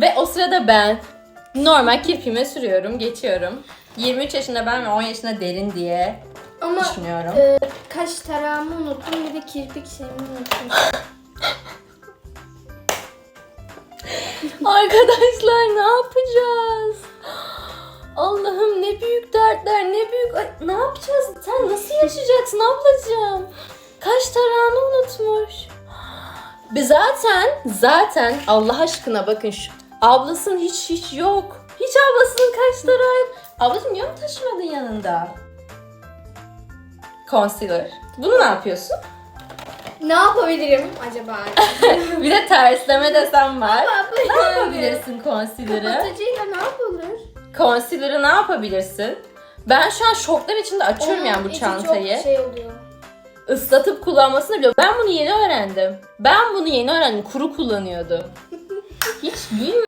Ve o sırada ben normal kirpime sürüyorum, geçiyorum. 23 yaşında ben ve 10 yaşında derin diye Ama düşünüyorum. e, kaş tarağımı unuttum bir de kirpik şeyimi unuttum. Arkadaşlar ne yapacağız? Allah'ım ne büyük dertler, ne büyük... Ay, ne yapacağız? Sen nasıl yaşayacaksın ablacığım? Kaş tarağını unutmuş. Ve zaten, zaten Allah aşkına bakın şu ablasının hiç hiç yok. Hiç ablasının kaş tarağı yok. Ablacığım niye onu taşımadın yanında? Concealer. Bunu ne yapıyorsun? ne yapabilirim acaba? Bir de tersleme desem var. Ne yapabilirsin concealer'ı? Kapatıcıyla ne yapılır? Concealer'ı ne yapabilirsin? Ben şu an şoklar içinde açıyorum Onun yani bu içi çantayı. çok şey oluyor. Islatıp kullanmasını biliyorum. Ben bunu yeni öğrendim. Ben bunu yeni öğrendim. Kuru kullanıyordum. Hiç bilmiyorum.